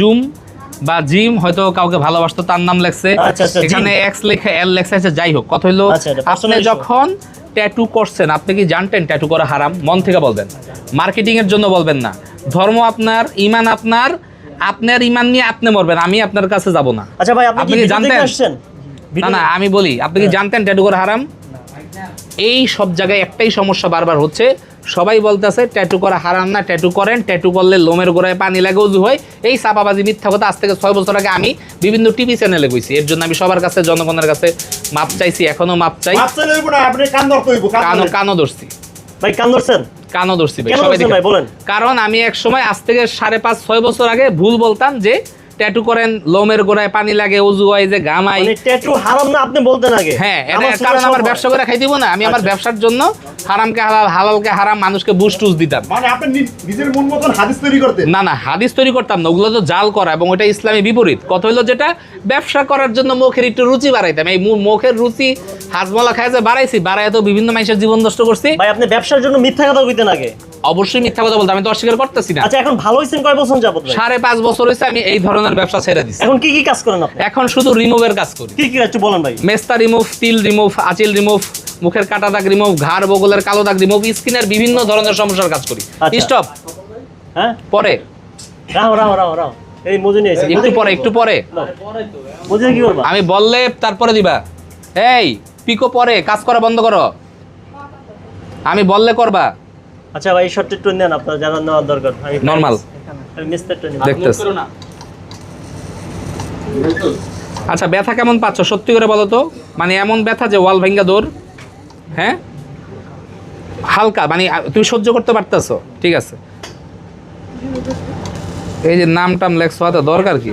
Zoom বা gym হয়তো কাউকে ভালোবাসতো তার নাম লেখছে। আচ্ছা, আচ্ছা, এখানে এক্স লেখা এল লেখছে আচ্ছা, যাই হোক। কথা আচ্ছা, আপনি যখন ট্যাটু করছেন আপনি কি জানতেন ট্যাটু করা হারাম? মন থেকে বলবেন। মার্কেটিং এর জন্য বলবেন না। ধর্ম আপনার ইমান আপনার আপনার ইমান নিয়ে আপনি মরবেন আমি আপনার কাছে যাব না। আচ্ছা ভাই আপনি কি কি জানতেন? না না আমি বলি আপনি কি জানতেন ট্যাটু করা হারাম? এই সব জায়গায় একটাই সমস্যা বারবার হচ্ছে। সবাই বলতেছে ট্যাটু করা হারাম না ট্যাটু করেন। ট্যাটু করলে লোমের গোড়ায় পানি লাগে উজু হয়। এই চাপাবাজি মিথ্যা কথা আজ থেকে ছয় বছর আগে আমি বিভিন্ন টিভি চ্যানেলে কইছি। এর জন্য আমি সবার কাছে জনগণের কাছে মাপ চাইছি এখনও মাপ চাই। কান কান ধরছি। ভাই কান ধরছেন? কানো ধরছি ভাই সবাই কারণ আমি এক সময় আজ থেকে সাড়ে পাঁচ ছয় বছর আগে ভুল বলতাম যে ট্যাটু করেন লোমের গোড়ায় পানি লাগে উজু হয় যে ঘামাই মানে ট্যাটু হারাম না আপনি বলতেন আগে। হ্যাঁ এটা কারণ আমার ব্যবসা করে খাই দিব না আমি আমার আচ্ছা। ব্যবসার জন্য হারামকে হালাল হালালকে হারাম মানুষকে বুস টুস দিতাম। মানে আপনি নিজের মন মতন হাদিস তৈরি করতেন? না না হাদিস তৈরি করতাম না ওগুলো তো জাল করা এবং ওটা ইসলামী বিপরীত। কত হইল যেটা ব্যবসা করার জন্য মুখের একটু রুচি বাড়াইতাম। এই মুখের রুচি হাজমলা খাই যে বাড়াইছি বাড়াই তো বিভিন্ন মানুষের জীবন নষ্ট করছি। ভাই আপনি ব্যবসার জন্য মিথ্যা কথা কইতেন আগে। অবশ্যই মিথ্যা কথা বলতাম আমি তো অস্বীকার করতেছি না। আচ্ছা এখন ভালো হইছেন কয় বছর যাবত ভাই? সাড়ে পাঁচ বছর হয়েছে আমি এই ধরনের ব্যবসা ছেড়ে দিচ্ছি এখন কি কি কাজ করেন আপনি? এখন শুধু রিমুভের কাজ করি। কি কি একটু বলেন ভাই। মেস্তা রিমুভ তিল রিমুভ আচিল রিমুভ মুখের কাটা দাগ রিমুভ ঘাড় বগলের কালো দাগ রিমুভ স্কিনের বিভিন্ন ধরনের সমস্যার কাজ করি। আচ্ছা। স্টপ। হ্যাঁ? পরে। রাও রাও রাও রাও। এই মজুনি আছে একটু পরে একটু পরে। মজুনি কি করবা? আমি বললে তারপরে দিবা। এই পিকো পরে কাজ করা বন্ধ করো। আমি বললে করবা। আচ্ছা ভাই শর্ট একটু নেন আপনার যারা নেওয়ার দরকার। আমি Normal। আমি মিস্টারটা নিব। দেখতেছ। আচ্ছা ব্যথা কেমন পাচ্ছ? সত্যি করে বলো তো। মানে এমন ব্যথা যে ওয়াল ভেঙ্গা দৌড়? হ্যাঁ? হালকা মানে তুমি সহ্য করতে পারতেছো। ঠিক আছে। এই যে নাম টাম লেখছো হাতে দরকার কি?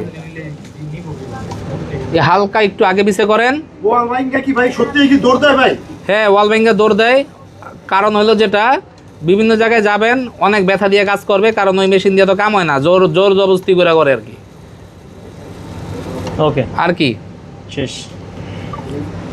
এই হালকা একটু আগে পিছে করেন। ওয়াল মাইনকা কি ভাই? সত্যি কি দৌড় দেয় ভাই? হ্যাঁ ওয়াল ভেঙ্গা দৌড় দেয়। কারণ হলো যেটা বিভিন্ন জায়গায় যাবেন অনেক ব্যথা দিয়ে কাজ করবে কারণ ওই মেশিন দিয়ে তো কাম হয় না। জোর জোর জবস্তি করে করে আর কি। ওকে। আর কি? শেষ।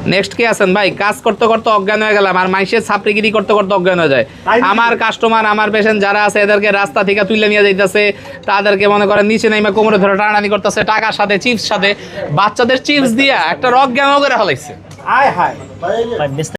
নেক্সট কে আছেন? ভাই কাজ করতে করতে অজ্ঞান হয়ে গেলাম আর মানুষের ছাপড়িগিরি করতে করতে অজ্ঞান হয়ে যায়। আমার কাস্টমার আমার পেশেন্ট যারা আছে এদেরকে রাস্তা থেকে তুলে নিয়ে যাইতেছে তাদেরকে মনে করেন নিচে নাইমা কোমরে ধরে টানাটানি করতেছে টাকার সাথে চিপস সাথে বাচ্চাদের চিপস দিয়া একটা অজ্ঞান করে হলাইছে। আয় হায়।